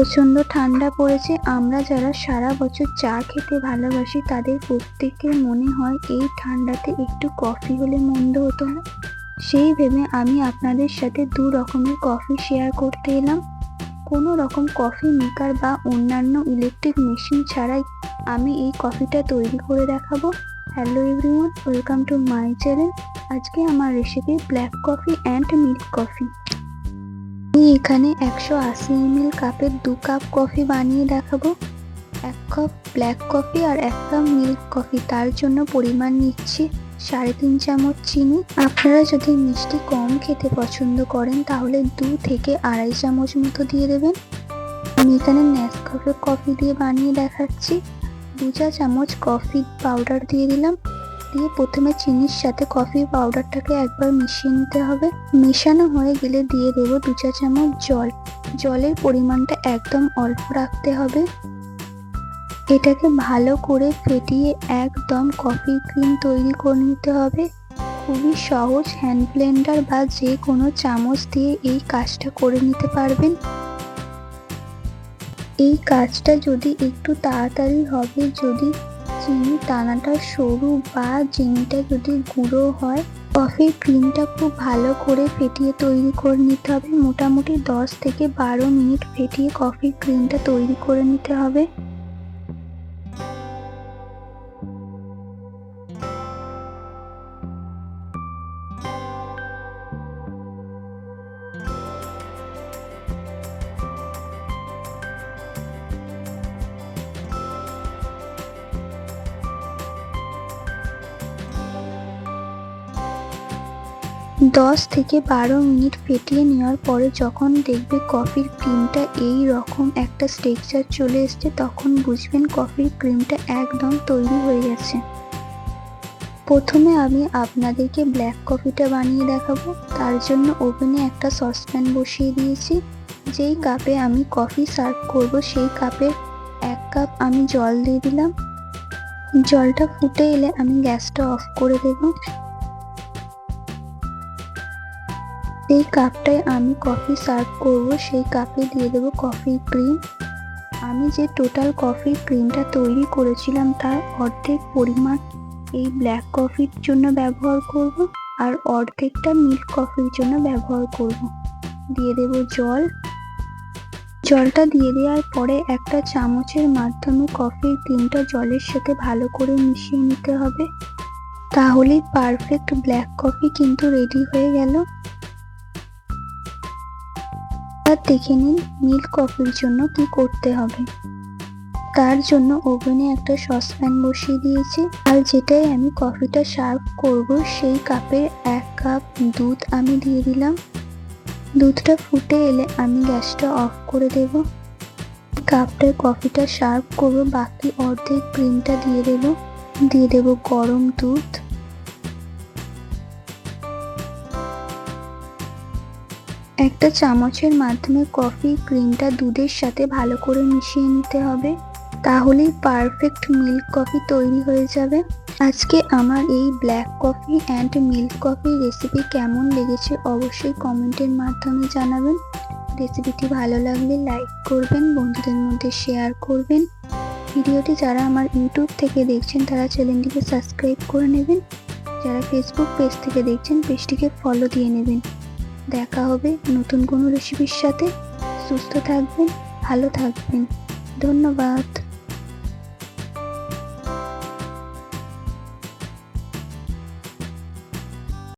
প্রচণ্ড ঠান্ডা পড়েছে। আমরা যারা সারা বছর চা খেতে ভালোবাসি, তাদের প্রত্যেকের মনে হয় এই ঠান্ডাতে একটু কফি হলে মন্দ হতো না। সেই ভেবে আমি আপনাদের সাথে দু রকমের কফি শেয়ার করতে এলাম। কোনো রকম কফি মেকার বা অন্যান্য ইলেকট্রিক মেশিন ছাড়াই আমি এই কফিটা তৈরি করে দেখাবো। Hello everyone, welcome to my channel. আজকে আমার recipe black coffee and milk coffee. এখানে একশো আশি এমএল কাপের দু কাপ কফি বানিয়ে দেখাবো। এক কাপ ব্ল্যাক কফি আর এক কাপ মিল্ক কফি। তার জন্য পরিমাণ নিচ্ছি সাড়ে তিন চামচ চিনি। আপনারা যদি মিষ্টি কম খেতে পছন্দ করেন, তাহলে দু থেকে আড়াই চামচ মতো দিয়ে দেবেন। আমি এখানে নেসকাফে কফি দিয়ে বানিয়ে দেখাচ্ছি। দু চা চামচ কফি পাউডার দিয়ে দিলাম। দিয়ে প্রথমে চিনির সাথে কফি পাউডারটাকে একবার মিশিয়ে নিতে হবে। মেশানো হয়ে গেলে দিয়ে দেবো দু চা চামচ জল। জলের পরিমাণটা একদম অল্প রাখতে হবে। এটাকে ভালো করে ফেটিয়ে একদম কফি ক্রিম তৈরি করে নিতে হবে। খুবই সহজ হ্যান্ড ব্লেন্ডার বা যে কোনো চামচ দিয়ে এই কাজটা করে নিতে পারবেন। এই কাজটা যদি একটু তাড়াতাড়ি হবে, যদি চিনি দানাটা সরু বা জিনটা যদি গুঁড়ো হয় কফির ক্রিমটা খুব ভালো করে ফেটিয়ে তৈরি করে নিতে হবে। মোটামুটি দশ থেকে বারো মিনিট ফেটিয়ে কফির ক্রিমটা তৈরি করে নিতে হবে। দশ থেকে বারো মিনিট ফেটিয়ে নেওয়ার পরে যখন দেখবে কফির ক্রিমটা এই রকম একটা স্ট্রেকচার চলে এসছে, তখন বুঝবেন কফির ক্রিমটা একদম তৈরি হয়ে গেছে। প্রথমে আমি আপনাদেরকে ব্ল্যাক কফিটা বানিয়ে দেখাবো। তার জন্য ওভেনে একটা সসপ্যান বসিয়ে দিয়েছি। যেই কাপে আমি কফি সার্ভ করব, সেই কাপের এক কাপ আমি জল দিয়ে দিলাম। জলটা ফুটে এলে আমি গ্যাসটা অফ করে দেবো। এই কাপটায় আমি কফি সার্ভ করব, সেই কাপে দিয়ে দেবো কফি ক্রিম আমি যে টোটাল কফি ক্রিমটা তৈরি করেছিলাম, তার অর্ধেক পরিমাণ এই ব্ল্যাক কফির জন্য ব্যবহার করব, আর অর্ধেকটা মিল্ক কফির জন্য ব্যবহার করব। দিয়ে দেব জল। জলটা দিয়ে দেওয়ার পরে একটা চামচের মাধ্যমে কফির ক্রিমটা জলের সাথে ভালো করে মিশিয়ে নিতে হবে। তাহলেই পারফেক্ট ব্ল্যাক কফি কিন্তু রেডি হয়ে গেল। এবার দেখে নিন মিল্ক কফির জন্য কি করতে হবে। তার জন্য ওভেনে একটা সসপ্যান বসিয়ে দিয়েছি আর যেটাই আমি কফিটা সার্ভ করব সেই কাপের এক কাপ দুধ আমি দিয়ে দিলাম। দুধটা ফুটে এলে আমি গ্যাসটা অফ করে দেব। কাপটায় কফিটা সার্ভ করব, বাকি অর্ধেক ক্রিমটা দিয়ে দেব। দিয়ে দেব গরম দুধ। একটা চামচের মাধ্যমে কফি ক্রিমটা দুধের সাথে ভালো করে মিশিয়ে নিতে হবে। তাহলেই পারফেক্ট মিল্ক কফি তৈরি হয়ে যাবে। আজকে আমার এই black coffee and milk coffee recipe কেমন লেগেছে অবশ্যই কমেন্টের মাধ্যমে জানাবেন। রেসিপিটি ভালো লাগলে লাইক করবেন, বন্ধুদের মধ্যে শেয়ার করবেন। ভিডিওটি যারা আমার ইউটিউব থেকে দেখছেন, তারা চ্যানেলটিকে সাবস্ক্রাইব করে নেবেন। যারা ফেসবুক পেজ থেকে দেখছেন, পেজটিকে ফলো দিয়ে নেবেন। দেখা হবে নতুন কোনো রেসিপির সাথে। সুস্থ থাকবেন ভালো থাকবেন। ধন্যবাদ।